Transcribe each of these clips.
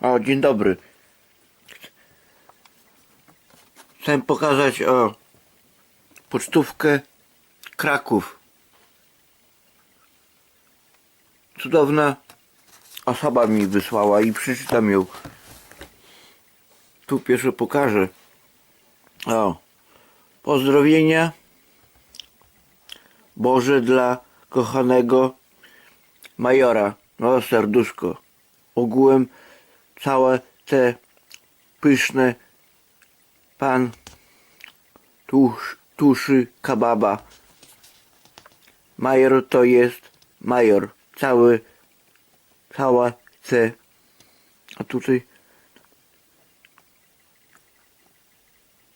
O, dzień dobry. Chcę pokazać o pocztówkę Kraków. Cudowna osoba mi wysłała i przeczytam ją. Tu pierwszy pokażę. O, pozdrowienia Boże dla kochanego majora. No serduszko. Ogółem całe te pyszne pan tusz, tuszy kababa. Major to jest major. Cały, cała C. A tutaj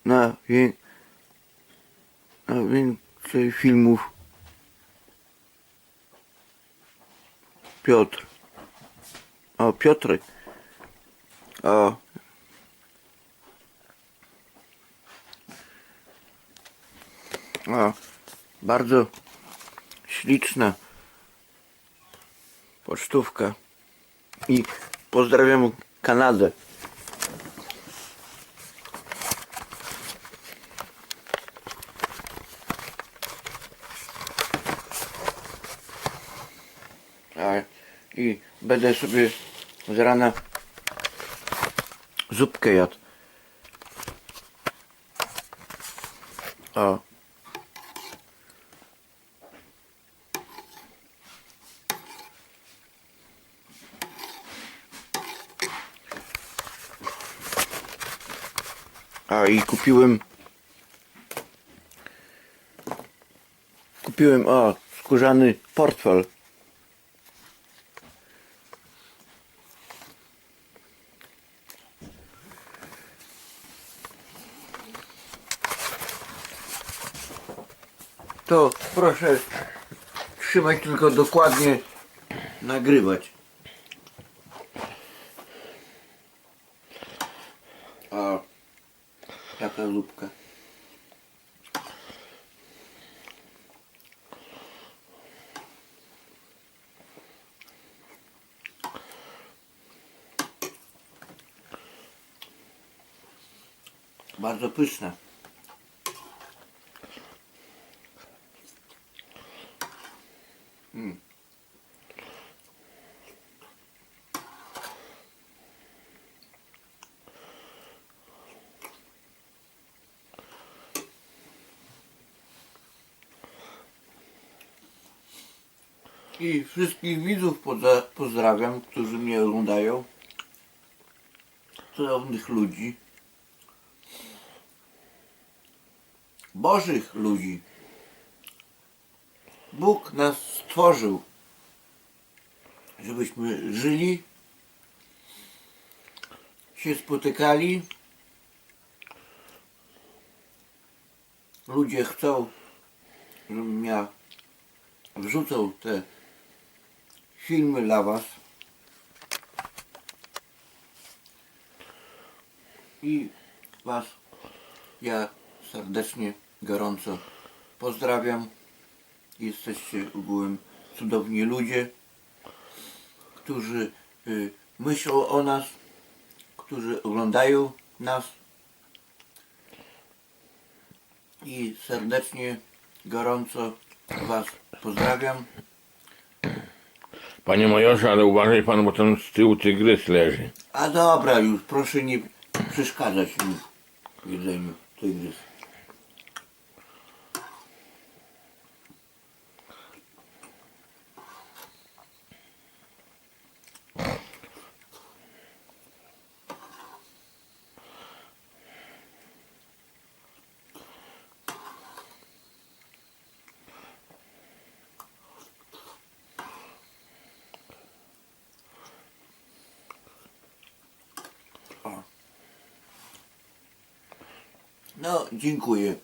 na, wię, na więcej filmów Piotr. O, Piotrek. O. O, bardzo śliczna pocztówka. I pozdrawiam Kanadę. I będę sobie z rana zupkę jadł. O. A i kupiłem kupiłem o skórzany portfel to proszę trzymać tylko dokładnie nagrywać. A jaka zupka? Bardzo I wszystkich widzów pozdrawiam, którzy mnie oglądają. Cudownych ludzi. Bożych ludzi. Bóg nas stworzył, żebyśmy żyli, się spotykali. Ludzie chcą, żebym ja wrzucał te filmy dla Was. I Was ja serdecznie, gorąco pozdrawiam. Jesteście ogółem cudowni ludzie, którzy y, myślą o nas, którzy oglądają nas. I serdecznie, gorąco Was pozdrawiam. Panie majorze, ale uważaj pan, bo tam z tyłu tygrys leży. A dobra już, proszę nie przeszkadzać mi w jedzeniu tygrys. No, dziękuję.